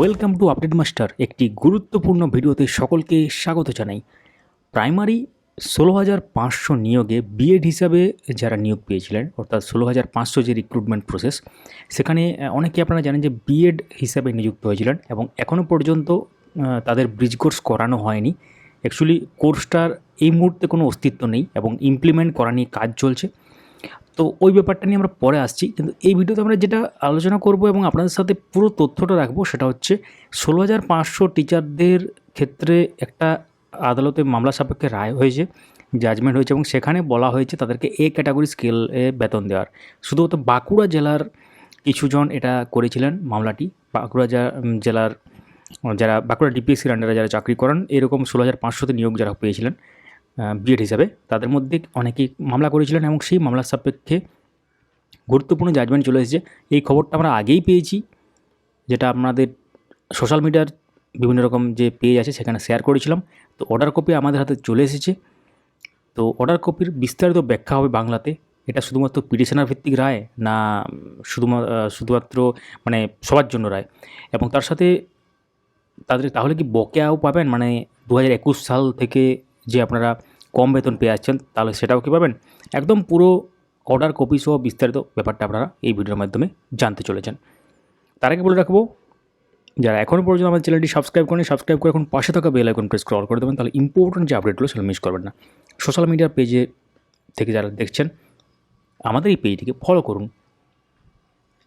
Welcome to update master একটি গুরুত্বপূর্ণ ভিডিওতে সকলকে স্বাগত জানাই। প্রাইমারি ষোলো হাজার পাঁচশো নিয়োগে বিএড হিসাবে যারা নিয়োগ পেয়েছিলেন, অর্থাৎ ষোলো হাজার পাঁচশো যে রিক্রুটমেন্ট প্রসেস সেখানে অনেকে আপনারা জানেন যে বিএড হিসাবে নিযুক্ত হয়েছিলেন এবং এখনও পর্যন্ত তাদের ব্রিজ কোর্স করানো হয়নি। অ্যাকচুয়ালি কোর্সটার এই মুহূর্তে কোনো অস্তিত্ব নেই এবং ইমপ্লিমেন্ট করা নিয়ে কাজ চলছে। তো ওই ব্যাপারটা নিয়ে আমরা পরে আসছি। কিন্তু এই ভিডিওতে আমরা যেটা আলোচনা করব এবং আপনাদের সাথে পুরো তথ্যটা রাখব সেটা হচ্ছে ষোলো হাজার পাঁচশো টিচারদের ক্ষেত্রে একটা আদালতে মামলা সাপেক্ষে রায় হয়েছে জাজমেন্ট হয়েছে এবং সেখানে বলা হয়েছে তাদেরকে এ ক্যাটাগরি স্কেলে বেতন দেওয়ার। শুধুমাত্র বাঁকুড়া জেলার কিছুজন এটা করেছিলেন মামলাটি। বাঁকুড়া জেলার, যারা, বাঁকুড়া ডিপিএসসির আন্ডারে যারা চাকরি করেন, এরকম ষোলো হাজার পাঁচশোতে নিয়োগ যারা পেয়েছিলেন বিএড হিসাবে। তাদের মধ্যে অনেকেই মামলা করেছিলেন এবং সেই মামলার সাপেক্ষে গুরুত্বপূর্ণ জাজমেন্ট চলে এসেছে। এই খবরটা আমরা আগেই পেয়েছি, যেটা আপনাদের সোশ্যাল মিডিয়ার বিভিন্ন রকম যে পেজ আছে সেখানে শেয়ার করেছিলাম। তো অর্ডার কপি আমাদের হাতে চলে এসেছে। তো অর্ডার কপির বিস্তারিত ব্যাখ্যা হবে বাংলাতে। এটা শুধুমাত্র পিটিশনার ভিত্তিক রায় না শুধুমাত্র শুধুমাত্র মানে সবার জন্য রায়। এবং তার সাথে তাদের, তাহলে কি বকেয়াও পাবেন? মানে দু হাজার একুশ সাল থেকে যে আপনারা কম বেতন পেয়ে যাচ্ছেন তাহলে সেটাও কী পাবেন? একদম পুরো অর্ডার কপি সহ বিস্তারিত ব্যাপারটা আপনারা এই ভিডিওর মাধ্যমে জানতে চলেছেন। তার আগে বলে রাখব, যারা এখনও পর্যন্ত আমাদের চ্যানেলটি সাবস্ক্রাইব করেন সাবস্ক্রাইব করে এখন পাশে থাকা বেল আইকন প্রেস করে করে দেবেন, তাহলে ইম্পর্টেন্ট যে আপডেটগুলো সেগুলো মিস করবেন না। সোশ্যাল মিডিয়ার পেজে থেকে যারা দেখছেন, আমাদের এই পেজটিকে ফলো করুন।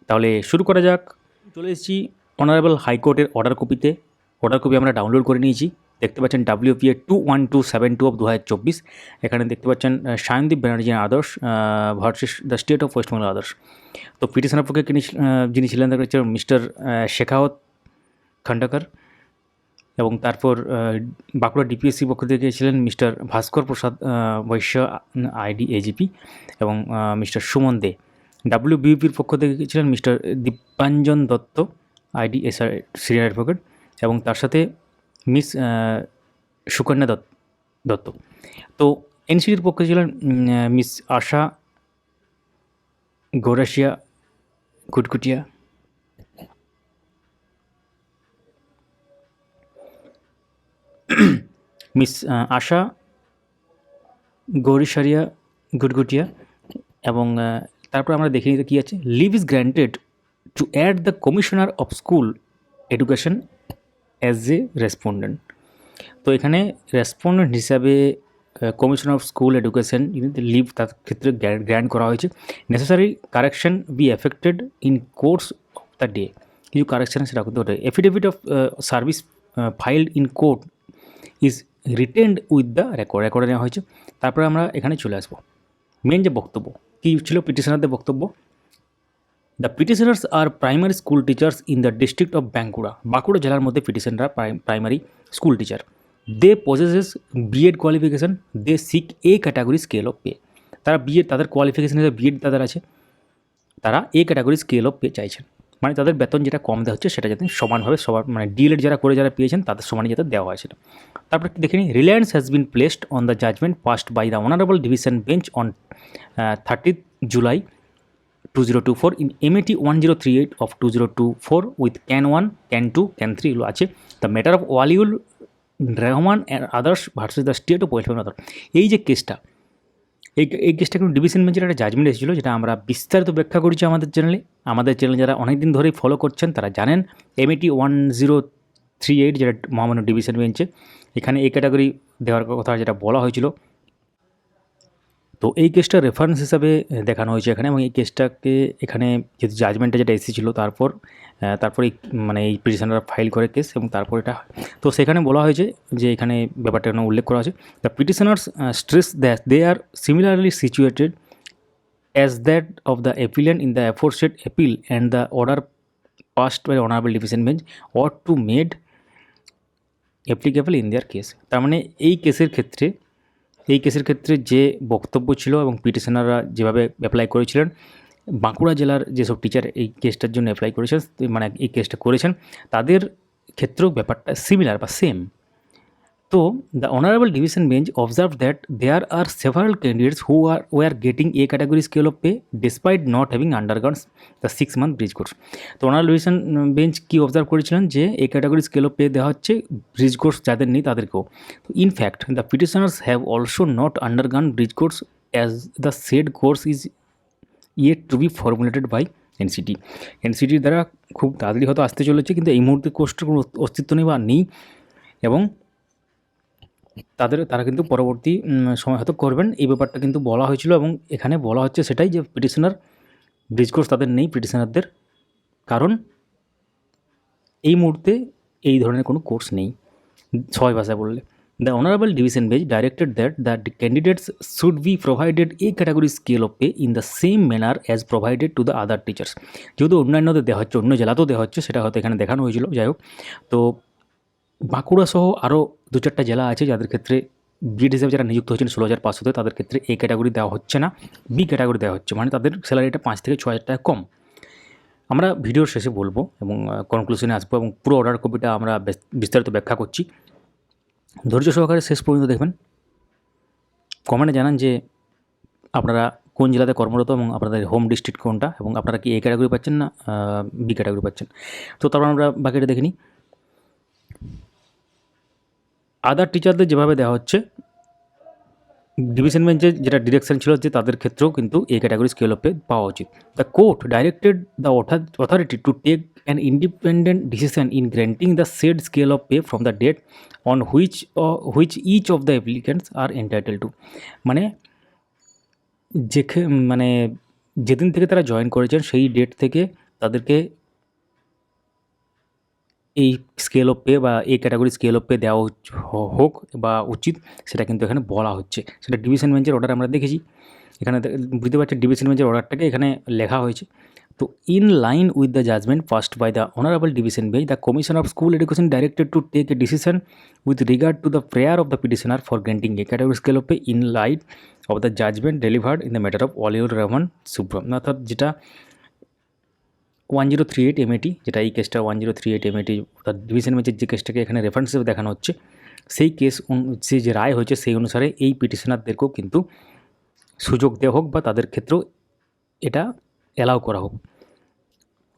তাহলে শুরু করা যাক। চলে এসেছি অনারেবল হাইকোর্টের অর্ডার কপিতে অর্ডার কপি আমরা ডাউনলোড করে নিয়েছি। দেখতে পাচ্ছেন WPA two one two seven two of দু হাজার চব্বিশ। এখানে দেখতে পাচ্ছেন সায়নদীপ ব্যানার্জি আদর্শ versus the state of West Bengal আদর্শ। তো পিটিশনের পক্ষে যিনি যিনি ছিলেন তাকে হচ্ছে মিস্টার শেখাওয়াত খণ্ডাকর এবং তারপর বাঁকুড়া ডিপিএসসি পক্ষ থেকে ছিলেন mister Bhaskar Prasad Baishya ID AGP এবং মিস্টার সুমন দে। ডাব্লিউবিপির পক্ষ থেকে ছিলেন mister Dipanjan Dutta ID SR senior advocate এবং তার সাথে মিস সুকন্যা দত্ত দত্ত। তো এনসিডির পক্ষে ছিলেন মিস আশা গৌরাশিয়া কুটকুটিয়া। মিস আশা গৌরীশারিয়া গুটগুটিয়া এবং তারপর আমরা দেখে নিতে কী আছে। Leave is granted to add the commissioner of school education as a respondent তো এখানে রেসপন্ডেন্ট হিসাবে commission of school education leave তার ক্ষেত্রে গ্র্যান্ড করা হয়েছে। Necessary correction be effected in course of the day কিছু কারেকশন সেটা করতে হতে affidavit of service filed in court is retained with the record রেকর্ডে নেওয়া হয়েছে। তারপরে আমরা এখানে চলে আসব। মেন যে বক্তব্য, কী ছিল পিটিশনারদের বক্তব্য? The petitioners are primary school teachers in the district of Bankura Bankura জেলার মধ্যে পিটিশনরা primary school teacher they possess BEd qualification they seek A category scale of pay তারা বিএড তাদের কোয়ালিফিকেশান হিসেবে বিএড তাদের আছে। তারা A category scale of pay চাইছেন। মানে তাদের বেতন যেটা কম দেওয়া হচ্ছে, সেটা যাতে সমানভাবে সবার মানে ডিএলএড যারা করে যারা পেয়েছেন, তাদের সমানে যাতে দেওয়া হয় সেটা। তারপর দেখে নিই। Reliance has been placed on the judgment passed by the honourable division bench on thirtieth July 2024 in MAT 1038 of 2024 with CAN 1, CAN 2, CAN 3 এগুলো আছে। The matter of Waliul Rahman and others versus the state of West Bengal এই যে কেসটা এই এই কেসটা কিন্তু division বেঞ্চের একটা জাজমেন্ট এসেছিল যেটা আমরা বিস্তারিত ব্যাখ্যা করেছি আমাদের চ্যানেলে আমাদের চ্যানেল যারা অনেক দিন ধরেই ফলো করছেন তারা জানেন MAT one zero three eight যেটা মহামান্য ডিভিশন বেঞ্চে এখানে এই ক্যাটাগরি দেওয়ার কথা যেটা বলা হয়েছিল তো এই কেসটা রেফারেন্স হিসাবে দেখানো হয়েছে এখানে এবং এই কেসটাকে এখানে যেহেতু জাজমেন্টটা যেটা এসেছিল তারপর তারপর এই মানে এই পিটিশনাররা ফাইল করে কেস এবং তারপর এটা তো সেখানে বলা হয়েছে যে এখানে ব্যাপারটা এখানে উল্লেখ করা আছে the petitioners stress that they are similarly situated as that of the appellant in the aforesaid appeal and the order passed by honourable division bench or to made applicable in their case তার মানে এই কেসের ক্ষেত্রে এই কেসের ক্ষেত্রে যে বক্তব্য ছিল এবং পিটিশনাররা যেভাবে অ্যাপ্লাই করেছিলেন, বাঁকুড়া জেলার যেসব টিচার এই কেসটার জন্য অ্যাপ্লাই করেছেন মানে এই কেসটা করেছেন, তাদের ক্ষেত্রেও ব্যাপারটা সিমিলার বা সেম তো the honourable division bench observe that there are several candidates who are were getting A category scale of pay despite not having undergone the six month bridge course তো অনারেবল ডিভিশন বেঞ্চ কী observe করেছিলেন? যে A category scale of pay দেওয়া হচ্ছে bridge course যাদের নেই তাদেরকেও। তো in fact the petitioners have also not undergone bridge course as the said course is yet to be formulated by NCT এনসিটির দ্বারা খুব তাড়াতাড়ি হয়তো আসতে চলেছে, কিন্তু এই মুহূর্তে কোর্সটার কোনো অস্তিত্ব নেই বা নেই। এবং তাদের, তারা কিন্তু পরবর্তী সময় হয়তো করবেন। এই ব্যাপারটা কিন্তু বলা হয়েছিল এবং এখানে বলা হচ্ছে সেটাই যে পিটিশনার ব্রিজ কোর্স তাদের নেই পিটিশনারদের কারণ এই মুহূর্তে এই ধরনের কোনো কোর্স নেই সবাই ভাষায় বললে। The honourable division bench directed that the candidates should be provided A category scale of pay in the same manner as provided to the other teachers যেহেতু অন্যান্যদের দেওয়া হচ্ছে, অন্য জেলাতেও দেওয়া হচ্ছে, সেটা হয়তো এখানে দেখানো হয়েছিল, যাই হোক। তো বাঁকুড়া সহ আরও দু চারটা জেলা আছে যাদের ক্ষেত্রে বিএড হিসেবে যারা নিযুক্ত হচ্ছেন ষোলো হাজার পাঁচশোতে, তাদের ক্ষেত্রে এ ক্যাটাগরি দেওয়া হচ্ছে না বি ক্যাটাগরি দেওয়া হচ্ছে। মানে তাদের স্যালারিটা পাঁচ থেকে ছ হাজার টাকা কম। আমরা ভিডিওর শেষে বলব এবং কনক্লুশনে আসব এবং পুরো অর্ডার কপিটা আমরা বিস্তারিত ব্যাখ্যা করছি। ধৈর্য সহকারে শেষ পর্যন্ত দেখবেন। কমেন্টে জানান যে আপনারা কোন জেলাতে কর্মরত এবং আপনাদের হোম ডিস্ট্রিক্ট কোনটা এবং আপনারা কি এ ক্যাটাগরি পাচ্ছেন না বি ক্যাটাগরি পাচ্ছেন। তো তারপর আমরা বাকিটা দেখে নিই। আদার টিচারদের যেভাবে দেওয়া হচ্ছে ডিভিশন বেঞ্চে যেটা ডিরেকশন ছিল যে তাদের ক্ষেত্রেও কিন্তু এই ক্যাটাগরি স্কেল অফে পাওয়া উচিত। The court directed the authority to take an independent decision in granting the said scale of pay from the date on which which each of the applicants are entitle to মানে যে মানে যেদিন থেকে তারা join করেছেন, সেই date থেকে তাদেরকে এই স্কেল অফ পে বা এই ক্যাটাগরি স্কেল অফ পে দেওয়া হোক বা উচিত, সেটা কিন্তু এখানে বলা হচ্ছে। সেটা ডিভিশন বেঞ্চের অর্ডার আমরা দেখেছি। এখানে বুঝতে পারছেন ডিভিশন বেঞ্চের অর্ডারটাকে এখানে লেখা হয়েছে। তো in line with the judgment passed by the honourable division bench the commission of school education directed to take a decision with regard to the prayer of the petitioner for granting A category scale of pay in light of the judgment delivered in the matter of Oliur Rahman সুব্রম অর্থাৎ যেটা one zero three eight MAT যেটা এই কেসটা one zero three eight MAT অর্থাৎ division বেঞ্চের যে কেসটাকে এখানে reference হিসেবে দেখানো হচ্ছে, সেই কেস সে যে রায় হয়েছে সেই অনুসারে এই পিটিশনারদেরকেও কিন্তু সুযোগ দেওয়া হোক বা তাদের ক্ষেত্রেও এটা অ্যালাউ করা হোক।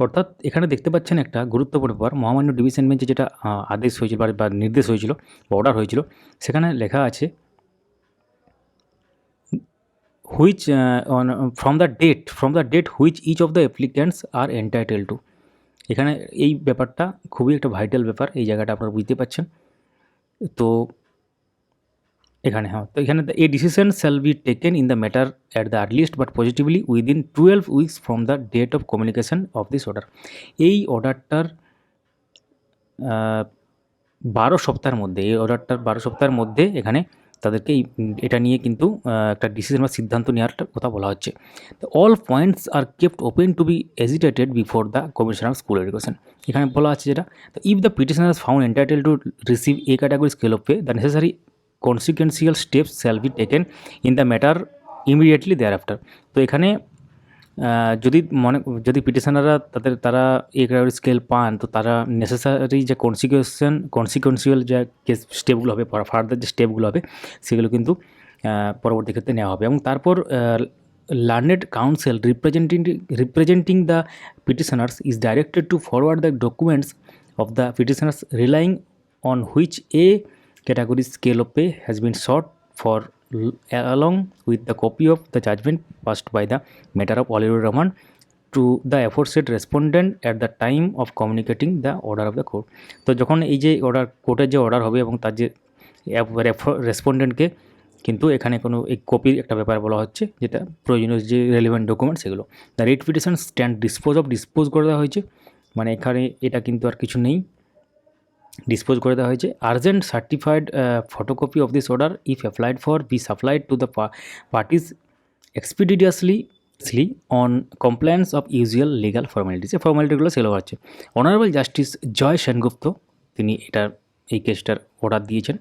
অর্থাৎ এখানে দেখতে পাচ্ছেন একটা গুরুত্বপূর্ণ ব্যাপার, মহামান্য ডিভিশন বেঞ্চে যেটা আদেশ হয়েছিল বা- নির্দেশ হয়েছিল বা অর্ডার হয়েছিল, সেখানে লেখা আছে which on from the date from the date which each of the applicants are entitle to এখানে এই ব্যাপারটা খুবই একটা ভাইটাল ব্যাপার, এই জায়গাটা আপনারা বুঝতে পারছেন। তো এখানে হ্যাঁ তো এখানে a decision shall be taken in the matter at the earliest but positively within twelve weeks from the date of communication of this order এই অর্ডারটার বারো সপ্তাহের মধ্যে, এই অর্ডারটার বারো সপ্তাহের মধ্যে এখানে তাদেরকে এটা নিয়ে কিন্তু একটা ডিসিশন বা সিদ্ধান্ত নেওয়ার কথা বলা হচ্ছে। All points are kept open to be agitated before the commission of school education এখানে বলা আছে যেটা if the petitioner found entitle to receive A category scale of pay the necessary consequential steps shall be taken in the matter immediately thereafter তো এখানে যদি মনে, যদি পিটিশনাররা তাদের, তারা এ ক্যাটাগরি স্কেল পান, তো তারা নেসেসারি যে কনসিকুয়েশন কনসিকুয়েন্সিয়াল যে স্টেপগুলো হবে ফার্দার যে স্টেপগুলো হবে, সেগুলো কিন্তু পরবর্তী ক্ষেত্রে নেওয়া হবে। এবং তারপর learned counsel representing representing the petitioners is directed to forward the documents of the petitioners relying on which A category scale of pay been sought for l- along with the copy of the judgment passed by the matter of Oliver Rahman to the aforesaid respondent at the time of communicating the order of the court. তো যখন এই যে order কোর্টের যে order হবে এবং তার যে রেসপন্ডেন্টকে কিন্তু এখানে কোনো এই কপির একটা ব্যাপার বলা হচ্ছে, যেটা প্রয়োজনীয় যে রেলিভেন্ট ডকুমেন্ট সেগুলো। The writ petition stand dispose of dispose করে দেওয়া হয়েছে। মানে এখানে এটা কিন্তু আর কিছু নেই। ডিসপোজ করে দেওয়া হয়েছে। Urgent certified photocopy of this order if applied for be supplied to the parties expeditiously স্লি on compliance of usual legal formalities এই ফর্মালিটিগুলো সেগুলো হচ্ছে। অনারেবল জাস্টিস জয় সেনগুপ্ত তিনি এটার এই কেসটার অর্ডার দিয়েছেন।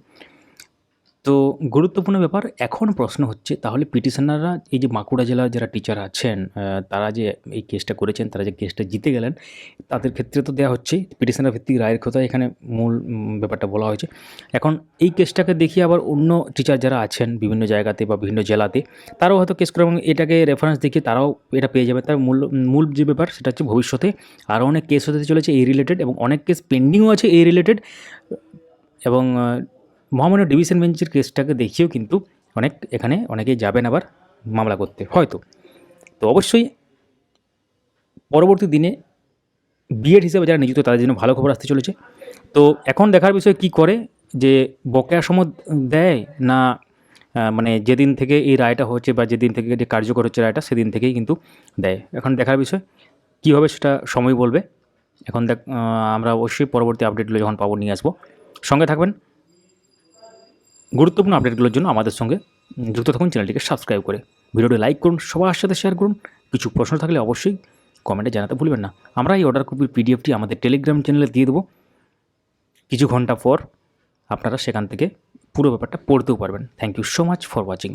তো গুরুত্বপূর্ণ ব্যাপার, এখন প্রশ্ন হচ্ছে, তাহলে পিটিশনাররা, এই যে বাঁকুড়া জেলার যারা টিচার আছেন তারা যে এই কেসটা করেছেন, তারা যে কেসটা জিতে গেলেন, তাদের ক্ষেত্রে তো দেওয়া হচ্ছে, পিটিশনার ভিত্তিক রায়ের কথা এখানে মূল ব্যাপারটা বলা হয়েছে। এখন এই কেসটাকে দেখিয়ে আবার অন্য টিচার যারা আছেন, বিভিন্ন জায়গাতে বা বিভিন্ন জেলাতে, তারাও হয়তো কেস করে এবং এটাকে রেফারেন্স দেখিয়ে তারাও এটা পেয়ে যাবে। তার মূল মূল যে ব্যাপার, সেটা হচ্ছে ভবিষ্যতে আরও অনেক কেস হতে চলেছে এই রিলেটেড এবং অনেক কেস পেন্ডিংও আছে এই রিলেটেড এবং মহামান্য ডিভিশন বেঞ্চের কেসটাকে দেখিয়েও কিন্তু অনেক এখানে অনেকেই যাবেন আবার মামলা করতে, হয়তো। তো অবশ্যই পরবর্তী দিনে বিএড হিসেবে যারা নিযুক্ত তাদের জন্য ভালো খবর আসতে চলেছে। তো এখন দেখার বিষয় কি করে যে বকেয়া সময় দেয় না মানে যেদিন থেকে এই রায়টা হচ্ছে বা যেদিন থেকে যে কার্যকর হচ্ছে রায়টা সেদিন থেকেই কিন্তু দেয়। এখন দেখার বিষয় কী হবে সেটা সময় বলবে? এখন দেখ আমরা অবশ্যই পরবর্তী আপডেটগুলো যখন পাবো নিয়ে আসব। সঙ্গে থাকবেন গুরুত্বপূর্ণ আপডেটগুলোর জন্য আমাদের সঙ্গে যুক্ত থাকুন, চ্যানেলটিকে সাবস্ক্রাইব করে। ভিডিওটি লাইক করুন, সবার সাথে শেয়ার করুন। কিছু প্রশ্ন থাকলে অবশ্যই কমেন্টে জানাতে ভুলবেন না। আমরা এই অর্ডার কপির পিডিএফটি আমাদের টেলিগ্রাম চ্যানেলে দিয়ে দেবো। কিছু ঘণ্টা পর আপনারা সেখান থেকে পুরো ব্যাপারটা পড়তেও পারবেন। Thank you so much for watching